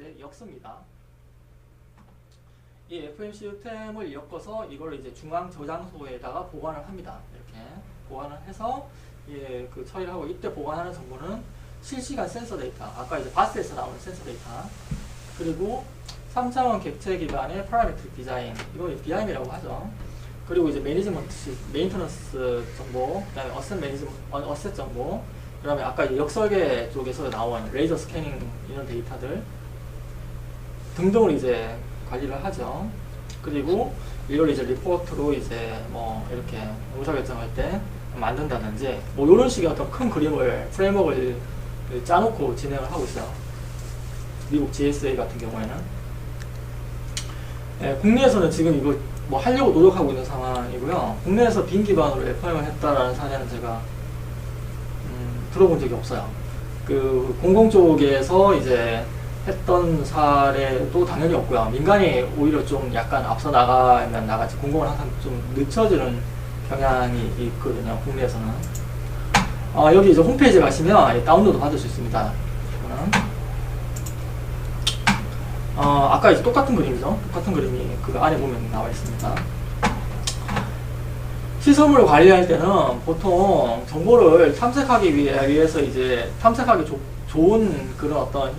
이제 엮습니다. 이 FMCU10을 엮어서 이걸 이제 중앙 저장소에다가 보관을 합니다. 이렇게 보관을 해서 예, 그 처리를 하고 이때 보관하는 정보는 실시간 센서 데이터, 아까 이제 바스에서 나오는 센서 데이터, 그리고 3차원 객체 기반의 파라메트릭 디자인, 이거 BIM이라고 하죠. 그리고 이제 매니지먼트, 시- 메인터넌스 정보, 그 다음에 어셋 매니지 어셋 정보, 그 다음에 아까 이제 역설계 쪽에서 나온 레이저 스캐닝 이런 데이터들 등등을 이제 관리를 하죠. 그리고 이걸 이제 리포트로 이제 뭐 이렇게 의사 결정할 때 만든다든지 뭐 이런 식의 어떤 큰 그림을 프레임워크를 짜놓고 진행을 하고 있어요. 미국 GSA 같은 경우에는 예, 국내에서는 지금 이거 뭐 하려고 노력하고 있는 상황이고요. 국내에서 빈 기반으로 FM을 했다라는 사례는 제가 음, 들어본 적이 없어요. 그 공공 쪽에서 이제 했던 사례도 당연히 없고요. 민간이 오히려 좀 약간 앞서 나가면 나가지 공공은 항상 좀 늦춰지는 경향이 있거든요. 국내에서는. 아, 여기 이제 홈페이지에 가시면 예, 다운로드 받을 수 있습니다. 어, 아까 이제 똑같은 그림이죠. 똑같은 그림이 그 안에 보면 나와 있습니다. 시설물을 관리할 때는 보통 정보를 탐색하기 위해, 위해서 이제 탐색하기 조- 좋은 그런 어떤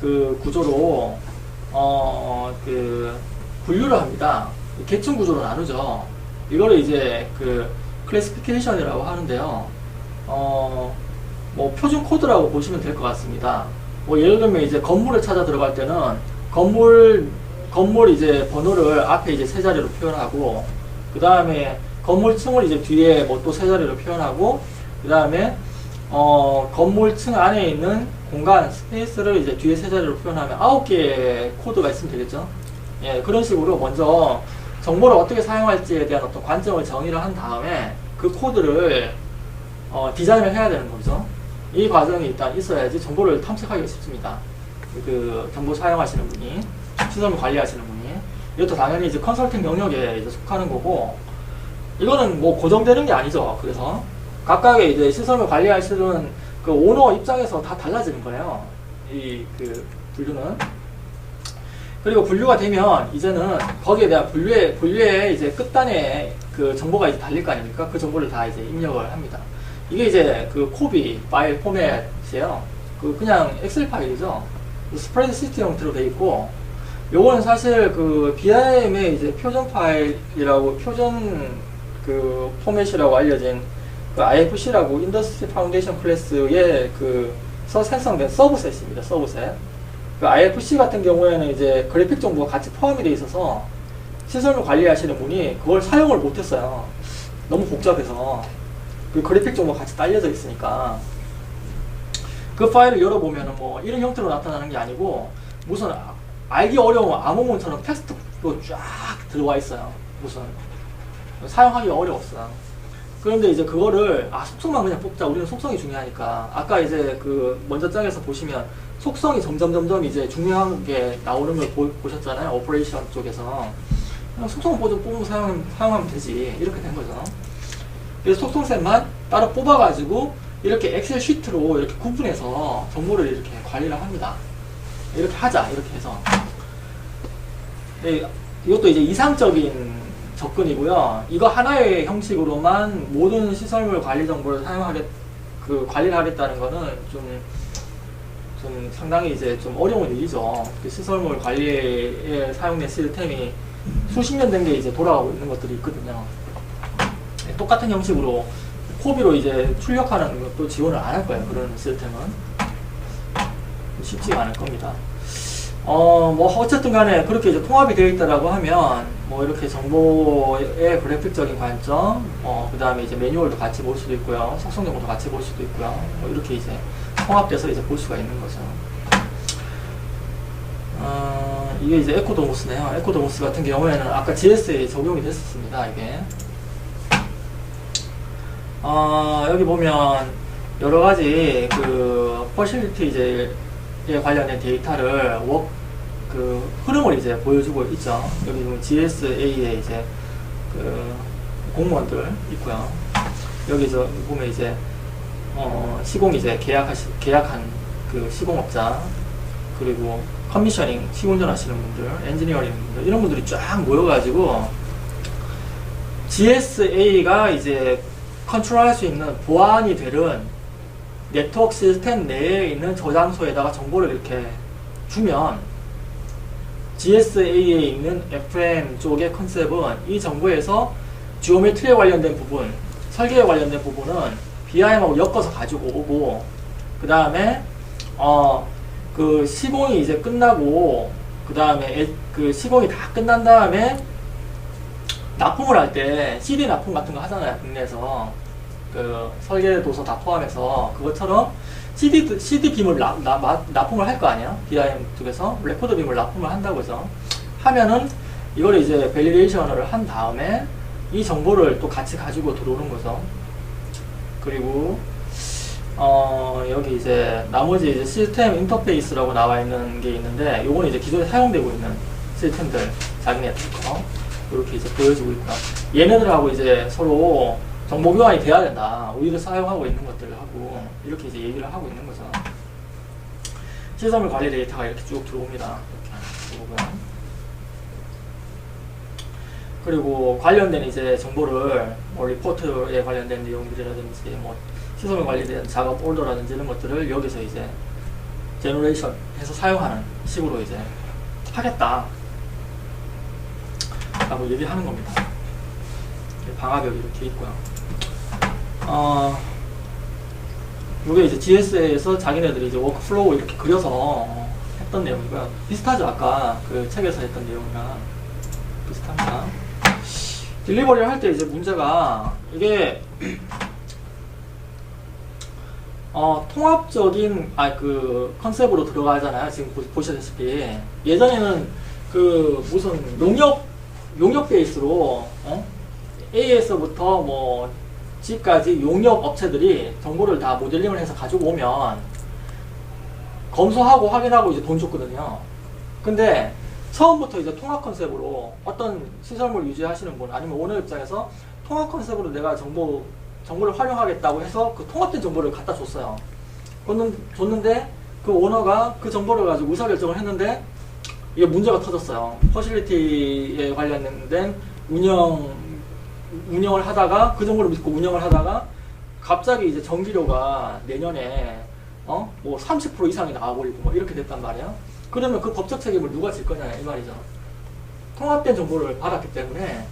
그 구조로 어, 그 분류를 합니다. 계층 구조로 나누죠. 이거를 이제 그 클래시피케이션이라고 하는데요. 어, 뭐 표준 코드라고 보시면 될 것 같습니다. 뭐 예를 들면 이제 건물을 찾아 들어갈 때는 건물 건물 이제 번호를 앞에 이제 세 자리로 표현하고 그 다음에 건물층을 이제 뒤에 뭐 또 세 자리로 표현하고 그 다음에 어 건물층 안에 있는 공간 스페이스를 이제 뒤에 세 자리로 표현하면 아홉 개의 코드가 있으면 되겠죠. 예 그런 식으로 먼저 정보를 어떻게 사용할지에 대한 어떤 관점을 정의를 한 다음에 그 코드를 어, 디자인을 해야 되는 거죠. 이 과정이 일단 있어야지 정보를 탐색하기가 쉽습니다. 그 정보 사용하시는 분이 시설물 관리하시는 분이 이것도 당연히 이제 컨설팅 영역에 이제 속하는 거고 이거는 뭐 고정되는 게 아니죠. 그래서 각각의 이제 시설물 관리하시는 그 오너 입장에서 다 달라지는 거예요. 이 그 분류는 그리고 분류가 되면 이제는 거기에 대한 분류의 분류의 이제 끝단에 그 정보가 이제 달릴 거 아닙니까? 그 정보를 다 이제 입력을 합니다. 이게 이제 그 코비 파일 포맷이에요. 그 그냥 엑셀 파일이죠. 스프레드 시트 형태로 돼 있고 요거는 사실 그 BIM의 이제 표준 파일이라고 표준 그 포맷이라고 알려진 그 IFC라고 인더스트리 파운데이션 클래스의 그서 생성된 서브셋입니다. 서브셋. 그 IFC 같은 경우에는 이제 그래픽 정보가 같이 포함이 되어 있어서 시설물 관리하시는 분이 그걸 사용을 못했어요. 너무 복잡해서 그 그래픽 정보가 같이 딸려져 있으니까 그 파일을 열어보면은 뭐 이런 형태로 나타나는 게 아니고 무슨 아- 알기 어려운 암호문처럼 텍스트로 쫙 들어와 있어요. 무슨 사용하기 어려웠어요. 그런데 이제 그거를 아 속성만 그냥 뽑자. 우리는 속성이 중요하니까. 아까 이제 그 먼저 장에서 보시면 속성이 점점 점점 이제 중요한 게 나오는 걸 보, 보셨잖아요. 오퍼레이션 쪽에서. 그냥 속성을 뽑- 뽑으면 사용, 사용하면 되지. 이렇게 된 거죠. 그래서 속성셋만 따로 뽑아가지고 이렇게 엑셀 시트로 이렇게 구분해서 정보를 이렇게 관리를 합니다. 이렇게 하자. 이렇게 해서. 네, 이것도 이제 이상적인 접근이고요. 이거 하나의 형식으로만 모든 시설물 관리 정보를 사용하겠, 그 관리를 하겠다는 거는 좀, 좀 상당히 이제 좀 어려운 일이죠. 그 시설물 관리에 사용된 시스템이 수십 년 된 게 이제 돌아가고 있는 것들이 있거든요. 네, 똑같은 형식으로 코비로 이제 출력하는 것도 지원을 안 할 거예요. 그런 시스템은. 쉽지가 않을 겁니다. 어, 뭐, 어쨌든 간에 그렇게 이제 통합이 되어 있다라고 하면, 뭐, 이렇게 정보의 그래픽적인 관점, 어, 그 다음에 이제 매뉴얼도 같이 볼 수도 있고요. 속성 정보도 같이 볼 수도 있고요. 뭐, 이렇게 이제 통합돼서 이제 볼 수가 있는 거죠. 어, 이게 이제 에코도모스네요. 에코도모스 같은 경우에는 아까 GS에 적용이 됐었습니다, 이게. 어, 여기 보면 여러 가지 그 퍼실리티 이제 에 관련된 데이터를 워, 그 흐름을 이제 보여주고 있죠. 여기 보면 GSA에 이제 그 공무원들 있고요. 여기 저 보면 이제 어, 시공 이제 계약하시 계약한 그 시공업자 그리고 커미셔닝, 시운전 하시는 분들, 엔지니어링 분들, 이런 분들이 쫙 모여가지고, GSA가 이제 컨트롤할 수 있는 보안이 되는 네트워크 시스템 내에 있는 저장소에다가 정보를 이렇게 주면 GSA에 있는 FM 쪽의 컨셉은 이 정보에서 지오메트리에 관련된 부분, 설계에 관련된 부분은 BIM하고 엮어서 가지고 오고 그 다음에 어 그 시공이 이제 끝나고 그 다음에 그 시공이 다 끝난 다음에 납품을 할 때 CD 납품 같은 거 하잖아요 국내에서. 그 설계 도서 다 포함해서 그것처럼 CD CD 빔을 나, 나, 납품을 할 거 아니야? BIM 쪽에서? 레코드 빔을 납품을 한다고 해서. 하면은 이걸 이제 밸리데이션을 한 다음에 이 정보를 또 같이 가지고 들어오는 거죠. 그리고 어 여기 이제 나머지 이제 시스템 인터페이스라고 나와 있는 게 있는데 요건 이제 기존에 사용되고 있는 시스템들 자기네들 거. 이렇게 이제 보여주고 있고요. 얘네들하고 이제 서로 정보 교환이 돼야 된다. 우리를 사용하고 있는 것들을 하고 이렇게 이제 얘기를 하고 있는 거죠. 시설물 관리 데이터가 이렇게 쭉 들어옵니다. 이렇게 들어오고요. 그리고 관련된 이제 정보를 뭐 리포트에 관련된 내용들이라든지 뭐 시설물 관리된 작업 올더라든지 이런 것들을 여기서 이제 제너레이션 해서 사용하는 식으로 이제 하겠다 라고 얘기하는 겁니다 방화벽이 이렇게 있고요 어, 이게 이제 GS에서 자기네들이 이제 워크플로우 이렇게 그려서 했던 내용이고요 비슷하죠 아까 그 책에서 했던 내용이랑 비슷합니다 딜리버리를 할 때 이제 문제가 이게 어, 통합적인 아 그 컨셉으로 들어가잖아요. 지금 보, 보시다시피 예전에는 그 무슨 용역 용역 베이스로 어? A에서부터 뭐 G까지 용역 업체들이 정보를 다 모델링을 해서 가지고 오면 검수하고 확인하고 이제 돈 줬거든요. 근데 처음부터 이제 통합 컨셉으로 어떤 시설물 유지하시는 분 아니면 오너 입장에서 통합 컨셉으로 내가 정보 정보를 활용하겠다고 해서 그 통합된 정보를 갖다 줬어요. 그는 줬는데 그 오너가 그 정보를 가지고 의사결정을 했는데 이게 문제가 터졌어요. 퍼실리티에 관련된 운영 운영을 하다가 그 정보를 믿고 운영을 하다가 갑자기 이제 전기료가 내년에 어 뭐 30% 이상이 나와버리고 뭐 이렇게 됐단 말이야. 그러면 그 법적 책임을 누가 질 거냐 이 말이죠. 통합된 정보를 받았기 때문에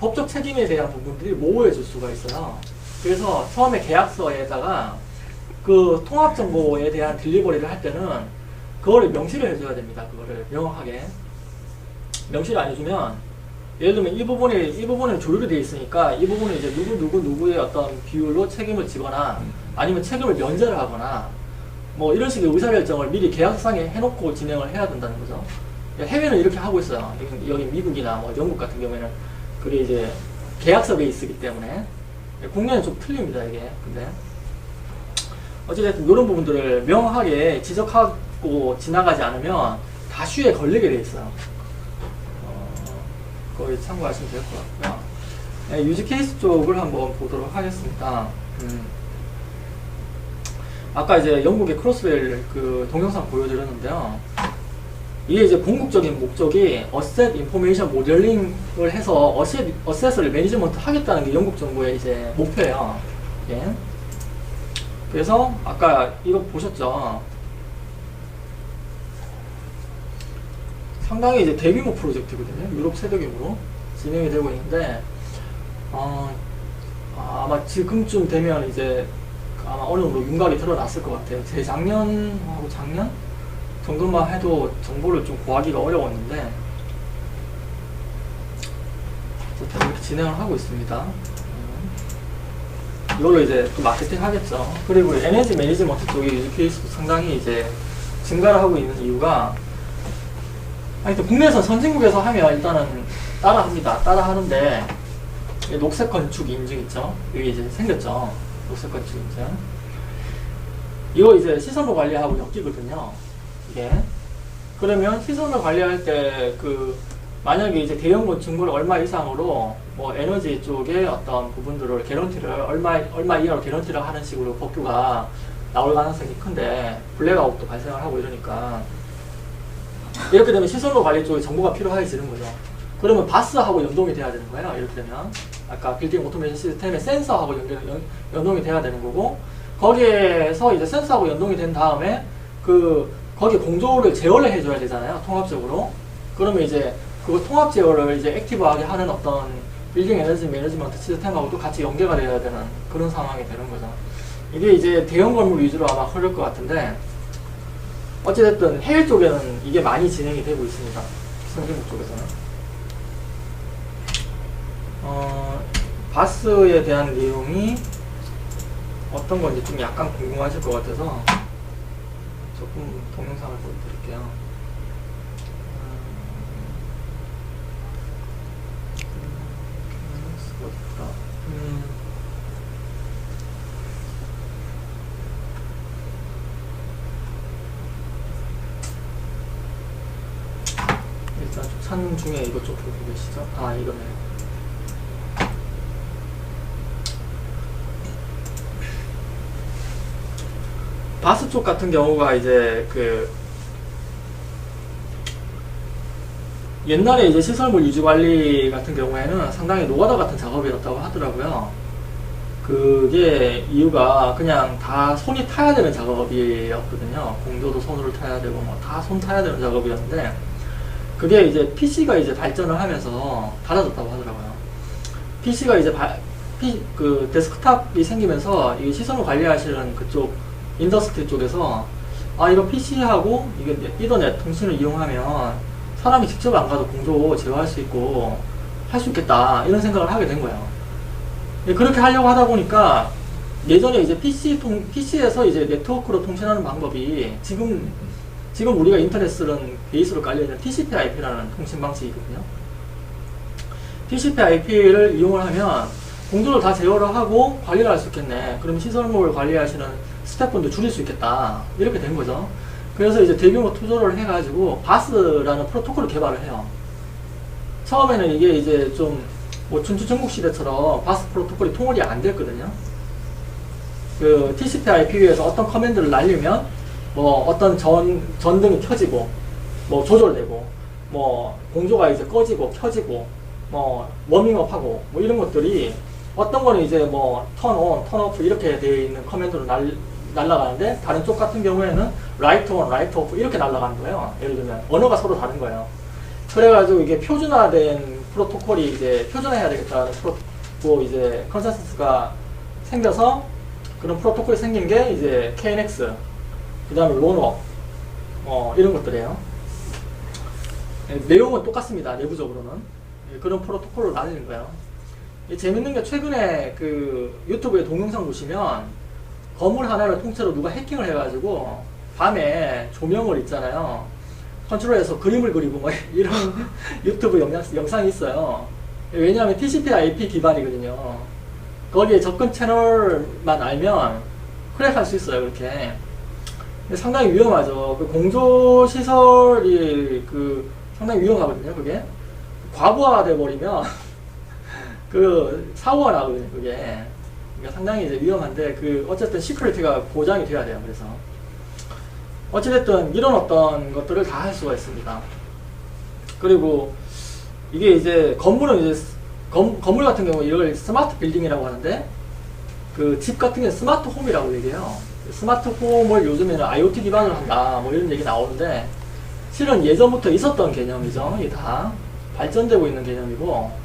법적 책임에 대한 부분들이 모호해질 수가 있어요. 그래서 처음에 계약서에다가 그 통합 정보에 대한 딜리버리를 할 때는 그거를 명시를 해줘야 됩니다. 그거를 명확하게 명시를 안 해주면 예를 들면 이 부분이 이 부분은 조율이 되어 있으니까 이 부분은 이제 누구 누구 누구의 어떤 비율로 책임을 지거나 아니면 책임을 면제를 하거나 뭐 이런 식의 의사결정을 미리 계약상에 해놓고 진행을 해야 된다는 거죠. 해외는 이렇게 하고 있어요. 여기 미국이나 뭐 영국 같은 경우에는 그게 이제 계약서 베이스이기 때문에 국내는 좀 틀립니다 이게. 근데 어찌됐든 이런 부분들을 명확하게 지적하고 지나가지 않으면 다슈에 걸리게 돼 있어요. 어, 거기 참고하시면 될 것 같고요. 네, 유지 케이스 쪽을 한번 보도록 하겠습니다. 음. 아까 이제 영국의 크로스웰 그 동영상 보여드렸는데요. 이게 이제 궁극적인 목적이 어셋 인포메이션 모델링을 해서 어셋, 어셋을 매니지먼트 하겠다는 게 영국 정부의 이제 목표예요. 예. 그래서 아까 이거 보셨죠? 상당히 이제 대규모 프로젝트거든요. 유럽 최대규모로 진행이 되고 있는데 어, 아마 지금쯤 되면 이제 아마 어느 정도 윤곽이 드러났을 것 같아요. 재작년하고 작년 정도만 해도 정보를 좀 구하기가 어려웠는데 이렇게 진행을 하고 있습니다. 음. 이걸로 이제 또 마케팅 하겠죠. 그리고 에너지 매니지먼트 쪽의 유즈 케이스도 상당히 이제 증가를 하고 있는 이유가 하여튼 국내에서 선진국에서 하면 일단은 따라 합니다. 따라 하는데 녹색 건축 인증 있죠? 이게 이제 생겼죠. 녹색 건축 인증. 이거 이제 시설로 관리하고 엮이거든요. 이게. 그러면 시설을 관리할 때 그 만약에 이제 대형 건축물 얼마 이상으로 뭐 에너지 쪽에 어떤 부분들을 개런티를 얼마 얼마 이하로 개런티를 하는 식으로 법규가 나올 가능성이 큰데 블랙아웃도 발생을 하고 이러니까 이렇게 되면 시설물 관리 쪽에 정보가 필요해지는 거죠. 그러면 바스하고 연동이 돼야 되는 거예요. 이렇게 되면 아까 빌딩 오토메이션 시스템의 센서하고 연결, 연, 연동이 돼야 되는 거고 거기에서 이제 센서하고 연동이 된 다음에 그 거기 공조를 제어를 해줘야 되잖아요. 통합적으로. 그러면 이제 그 통합 제어를 이제 액티브하게 하는 어떤 빌딩 에너지 매니지먼트 시스템하고도 같이 연계가 되어야 되는 그런 상황이 되는 거죠. 이게 이제 대형 건물 위주로 아마 흐를 것 같은데 어찌됐든 해외 쪽에는 이게 많이 진행이 되고 있습니다. 선진국 쪽에서는. 어, 바스에 대한 내용이 어떤 건지 좀 약간 궁금하실 것 같아서 조금 동영상을 보여드릴게요. 음, 일단 좀 찾는 중에 이것 좀 보고 계시죠? 아 이거네. 바스 쪽 같은 경우가 이제 그 옛날에 이제 시설물 유지 관리 같은 경우에는 상당히 노가다 같은 작업이었다고 하더라고요. 그게 이유가 그냥 다 손이 타야 되는 작업이었거든요. 공조도 손으로 타야 되고 뭐 다 손 타야 되는 작업이었는데 그게 이제 PC가 이제 발전을 하면서 달라졌다고 하더라고요. PC가 이제 바, P, 그 데스크탑이 생기면서 이 시설을 관리하시는 그쪽 인더스트리 쪽에서 아 이런 PC하고 이게 이더넷 통신을 이용하면 사람이 직접 안 가도 공조 제어할 수 있고 할 수 있겠다 이런 생각을 하게 된 거예요. 예, 그렇게 하려고 하다 보니까 예전에 이제 PC 통 PC에서 이제 네트워크로 통신하는 방법이 지금 지금 우리가 인터넷 쓰는 베이스로 깔려 있는 TCP/IP라는 통신 방식이거든요. TCP/IP를 이용을 하면 공조를 다 제어를 하고 관리를 할 수 있겠네. 그럼 시설물을 관리하시는 스태프분도 줄일 수 있겠다. 이렇게 된 거죠. 그래서 이제 대규모 투자를 해가지고 바스라는 프로토콜을 개발을 해요. 처음에는 이게 이제 좀뭐 춘추 전국 시대처럼 바스 프로토콜이 통일이 안 됐거든요. 그 TCP/IP 위에서 어떤 커맨드를 날리면 뭐 어떤 전 전등이 켜지고 뭐 조절되고 뭐 공조가 이제 꺼지고 켜지고 뭐 워밍업하고 뭐 이런 것들이 어떤 거는 이제 뭐 턴온, 턴오프 이렇게 되어 있는 커맨드로 날 날아가는데 다른 쪽 같은 경우에는 라이트 온, 라이트 오프 이렇게 날아가는 거예요. 예를 들면 언어가 서로 다른 거예요. 그래가지고 이게 표준화된 프로토콜이 이제 표준화해야 되겠다는 프로 이제 컨센서스가 생겨서 그런 프로토콜이 생긴 게 이제 KNX, 그 다음에 로너, 어, 이런 것들이에요. 예, 내용은 똑같습니다. 내부적으로는 예, 그런 프로토콜을 나누는 거예요. 이 재밌는 게 최근에 그 유튜브에 동영상 보시면 건물 하나를 통째로 누가 해킹을 해가지고 밤에 조명을 있잖아요. 컨트롤해서 그림을 그리고 뭐 이런 유튜브 영상, 영상이 있어요. 왜냐하면 TCP/IP 기반이거든요. 거기에 접근 채널만 알면 크랙할 수 있어요. 그렇게 상당히 위험하죠. 그 공조 시설이 그 상당히 위험하거든요. 그게 과부하돼 버리면 그 사고가 나거든요. 그게 그러니까 상당히 이제 위험한데 그 어쨌든 시큐리티가 보장이 돼야 돼요. 그래서 어찌됐든 이런 어떤 것들을 다 할 수가 있습니다. 그리고 이게 이제 건물은 이제 건, 건물 같은 경우 이걸 스마트 빌딩이라고 하는데 그 집 같은 게 스마트 홈이라고 얘기해요. 스마트 홈을 요즘에는 IoT 기반으로 한다 뭐 이런 얘기 나오는데 실은 예전부터 있었던 개념이죠. 이게 다 발전되고 있는 개념이고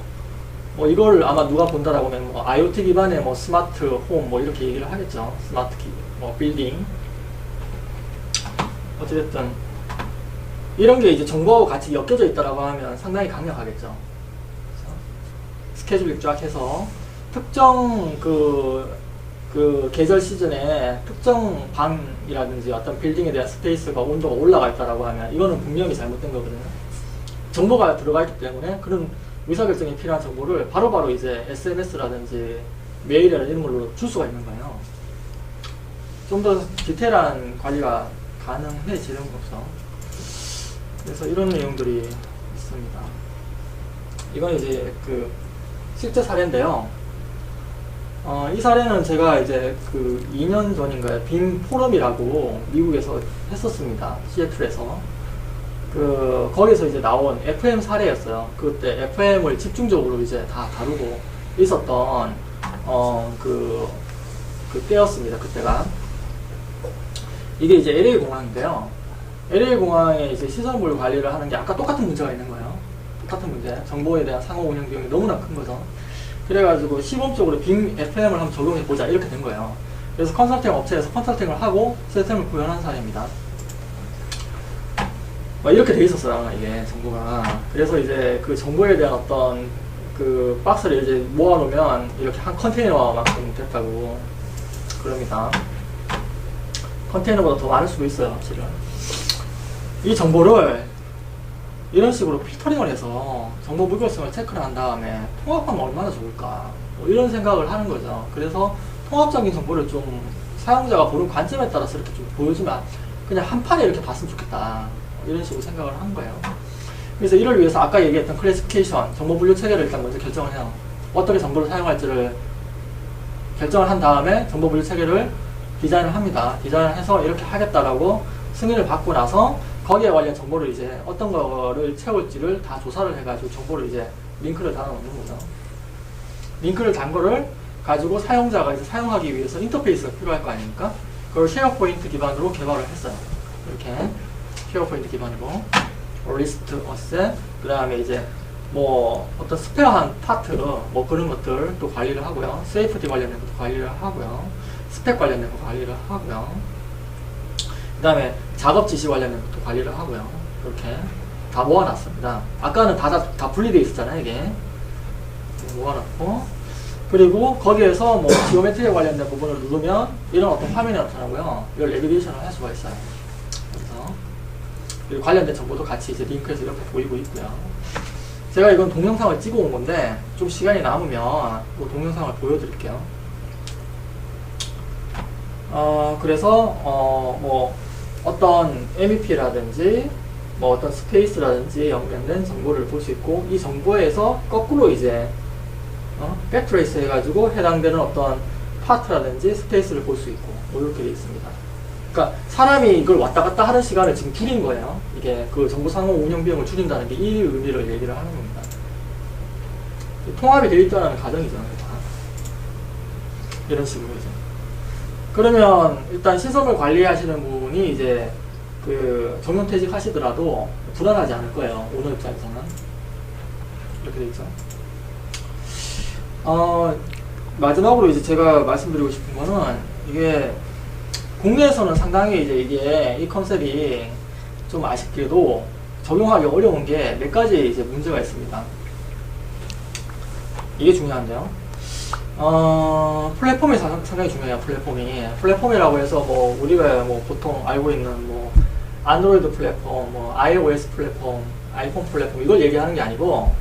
뭐 이걸 아마 누가 본다라고 하면 뭐 IoT 기반의 뭐 스마트 홈 뭐 이렇게 얘기를 하겠죠. 스마트 기, 뭐 빌딩 어찌됐든 이런 게 이제 정보하고 같이 엮여져 있다라고 하면 상당히 강력하겠죠. 스케줄링 쫙 해서 특정 그, 그 계절 시즌에 특정 방이라든지 어떤 빌딩에 대한 스페이스가 온도가 올라가 있다라고 하면 이거는 분명히 잘못된 거거든요. 정보가 들어가 있기 때문에 그런 의사결정이 필요한 정보를 바로바로 바로 이제 SMS라든지 메일이나 이런 걸로 줄 수가 있는 거예요. 좀 더 디테일한 관리가 가능해지는 거죠. 그래서 이런 내용들이 있습니다. 이건 이제 그 실제 사례인데요. 어, 이 사례는 제가 이제 그 2년 전인가요? 빔 포럼이라고 미국에서 했었습니다. 시애틀에서. 그그 거기서 이제 나온 FM 사례였어요. 그때 FM을 집중적으로 이제 다 다루고 있었던 어그 그 때였습니다. 그때가 이게 이제 LA 공항인데요. LA 공항에 이제 시설물 관리를 하는 게 아까 똑같은 문제가 있는 거예요. 똑같은 문제. 정보에 대한 상호 운영 비용이 너무나 큰 거죠. 그래가지고 시범적으로 빔 FM을 한번 적용해 보자 이렇게 된 거예요. 그래서 컨설팅 업체에서 컨설팅을 하고 시스템을 구현한 사례입니다. 막 이렇게 돼 있었어요 이게 정보가. 그래서 이제 그 정보에 대한 어떤 그 박스를 이제 모아놓으면 이렇게 한 컨테이너만큼 됐다고 그럽니다. 컨테이너보다 더 많을 수도 있어요, 사실은. 이 정보를 이런 식으로 필터링을 해서 정보 무결성을 체크를 한 다음에 통합하면 얼마나 좋을까. 뭐 이런 생각을 하는 거죠. 그래서 통합적인 정보를 좀 사용자가 보는 관점에 따라서 이렇게 좀 보여주면 그냥 한 판에 이렇게 봤으면 좋겠다. 이런 식으로 생각을 한 거예요. 그래서 이를 위해서 아까 얘기했던 클래시피케이션, 정보 분류 체계를 일단 먼저 결정을 해요. 어떻게 정보를 사용할지를 결정을 한 다음에 정보 분류 체계를 디자인을 합니다. 디자인을 해서 이렇게 하겠다라고 승인을 받고 나서 거기에 관련 정보를 이제 어떤 거를 채울지를 다 조사를 해가지고 정보를 이제 링크를 달아 놓는 거죠. 링크를 단 거를 가지고 사용자가 이제 사용하기 위해서 인터페이스가 필요할 거 아닙니까? 그걸 쉐어 포인트 기반으로 개발을 했어요. 이렇게 쉐어 포인트 기반으로 리스트 어셋 그 다음에 이제 뭐 어떤 스페어한 파트 뭐 그런 것들 또 관리를 하고요. 세이프티 관련된 것도 관리를 하고요. 스펙 관련된 거 관리를 하고요. 그 다음에 작업 지시 관련된 것도 관리를 하고요. 이렇게 다 모아놨습니다. 아까는 다, 다, 다 분리되어 있었잖아요, 이게. 모아놨고. 그리고 거기에서 뭐 지오메트리에 관련된 부분을 누르면 이런 어떤 화면이 나타나고요. 이걸 내비게이션을 할 수가 있어요. 그래서 그리고 관련된 정보도 같이 이제 링크해서 이렇게 보이고 있고요. 제가 이건 동영상을 찍어 온 건데 좀 시간이 남으면 그 동영상을 보여드릴게요. 어, 그래서, 어, 뭐, 어떤 MEP라든지, 뭐 어떤 스페이스라든지 연관된 정보를 볼 수 있고, 이 정보에서 거꾸로 이제, 어, 백트레이스 해가지고 해당되는 어떤 파트라든지 스페이스를 볼 수 있고, 뭐 이렇게 되어 있습니다. 그러니까 사람이 이걸 왔다 갔다 하는 시간을 지금 줄인 거예요. 이게 그 정보 상호 운영 비용을 줄인다는 게 이 의미를 얘기를 하는 겁니다. 통합이 되어 있다는 가정이죠. 다. 이런 식으로 이제. 그러면 일단 시설을 관리하시는 분 이 이제 그 정년퇴직 하시더라도 불안하지 않을 거예요. 오너 입장에서는. 이렇게 돼 있죠. 어, 마지막으로 이제 제가 말씀드리고 싶은 거는 이게 국내에서는 상당히 이제 이게 이 컨셉이 좀 아쉽게도 적용하기 어려운 게 몇 가지 이제 문제가 있습니다. 이게 중요한데요. 어, 플랫폼이 상- 상당히 중요해요, 플랫폼이. 플랫폼이라고 해서 뭐, 우리가 뭐, 보통 알고 있는 뭐, 안드로이드 플랫폼, 뭐, iOS 플랫폼, 아이폰 플랫폼, 이걸 얘기하는 게 아니고,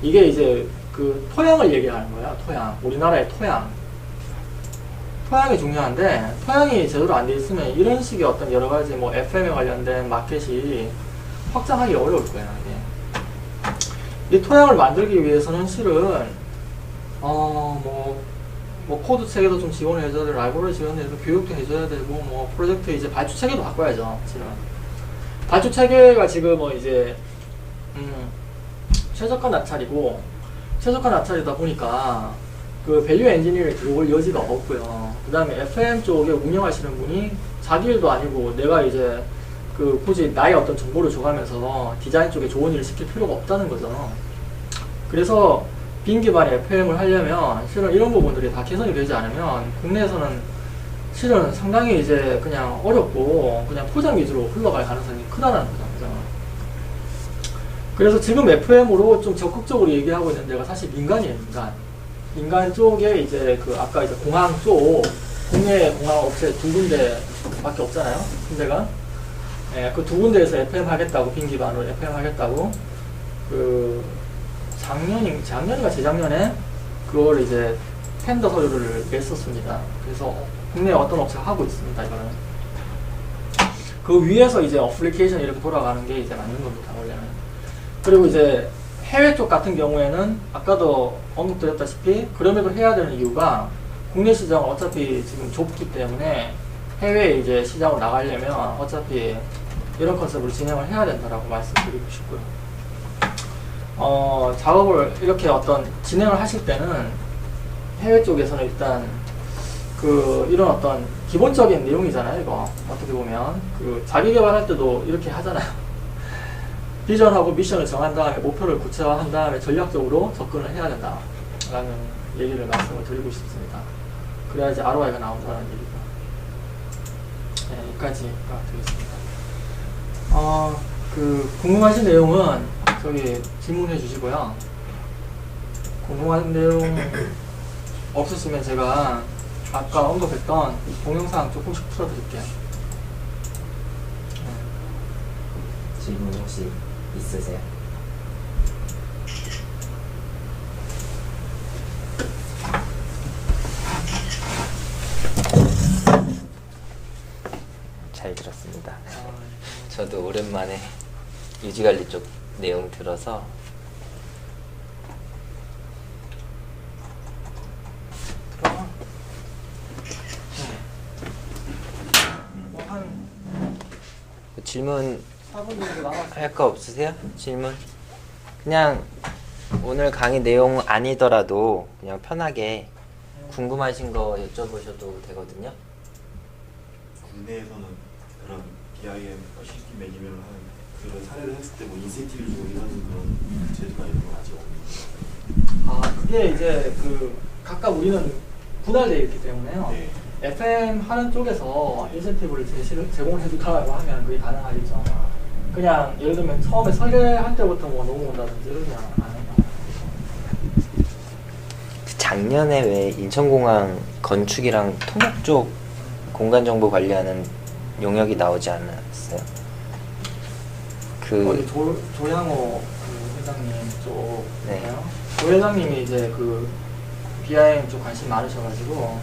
이게 이제 그 토양을 얘기하는 거야, 토양. 우리나라의 토양. 토양이 중요한데, 토양이 제대로 안 돼 있으면 이런 식의 어떤 여러 가지 뭐, FM에 관련된 마켓이 확장하기 어려울 거야, 이게. 이 토양을 만들기 위해서는 실은 어, 뭐, 뭐, 코드 체계도 좀 지원해줘야 되고, 라이브러리 지원해야 되고, 교육도 해줘야 되고, 뭐, 프로젝트 이제 발주 체계도 바꿔야죠, 지금. 발주 체계가 지금 뭐 이제, 음, 최저가 낙찰이고, 최저가 낙찰이다 보니까, 그 밸류 엔지니어링 들어올 여지가 없고요. 그 다음에 FM 쪽에 운영하시는 분이 자기 일도 아니고, 내가 이제, 그, 굳이 나의 어떤 정보를 줘가면서 디자인 쪽에 좋은 일을 시킬 필요가 없다는 거죠. 그래서, 빈 기반의 FM을 하려면 실은 이런 부분들이 다 개선이 되지 않으면 국내에서는 실은 상당히 이제 그냥 어렵고 그냥 포장 위주로 흘러갈 가능성이 크다는 거죠. 그래서 지금 FM으로 좀 적극적으로 얘기하고 있는 데가 사실 민간이에요, 민간. 민간 쪽에 이제 그 아까 이제 공항 쪽 국내 공항 업체 두 군데밖에 없잖아요, 군데가. 예, 그 두 군데에서 FM 하겠다고 빈 기반으로 FM 하겠다고 그 작년인 작년인가 재작년에 그걸 이제 텐더 서류를 냈었습니다. 그래서 국내 어떤 업체가 하고 있습니다. 이거는 그 위에서 이제 어플리케이션 이렇게 돌아가는 게 이제 맞는 겁니다. 원래는 그리고 이제 해외 쪽 같은 경우에는 아까도 언급드렸다시피 그럼에도 해야 되는 이유가 국내 시장은 어차피 지금 좁기 때문에 해외 이제 시장으로 나가려면 어차피 이런 컨셉으로 진행을 해야 된다라고 말씀드리고 싶고요. 어, 작업을 이렇게 어떤 진행을 하실 때는 해외 쪽에서는 일단 그 이런 어떤 기본적인 내용이잖아요, 이거. 어떻게 보면. 그 자기 개발할 때도 이렇게 하잖아요. 비전하고 미션을 정한 다음에 목표를 구체화한 다음에 전략적으로 접근을 해야 된다 라는 얘기를 말씀을 드리고 싶습니다. 그래야지 ROI가 나온다는 얘기가. 네, 여기까지가 되겠습니다. 어, 그 궁금하신 내용은 저기 질문해 주시고요. 궁금한 내용 없으시면 제가 아까 언급했던 동영상 조금씩 풀어드릴게요. 네. 질문 혹시 있으세요? 잘 들었습니다. 아, 저도 오랜만에 유지관리 쪽 내용 들어서 네. 그 질문 4분 정도 남았어요. 할거 없으세요? 질문? 그냥 오늘 강의 내용 아니더라도 그냥 편하게 궁금하신 거 여쭤보셔도 되거든요. 국내에서는 그런 BIM 시스템 매니저를 하는 그런 사례를 했을 때 뭐 인센티브 주고 이런 그런 제도가 이런 건 아직 없는 아, 그게 이제 그 각각 우리는 분할되어 있기 때문에요. 네. FM 하는 쪽에서 인센티브를 제시를, 제공을 해준다고 하면 그게 가능하겠죠. 그냥 예를 들면 처음에 설계할 때부터 뭐 넘어온다든지 않아요. 작년에 왜 인천공항 건축이랑 토목 쪽 공간 정보 관리하는 용역이 나오지 않았어요? 어디 그 조, 조양호 그 회장님 쪽 네. 네. 조 회장님이 이제 그 BIM 쪽 관심 많으셔가지고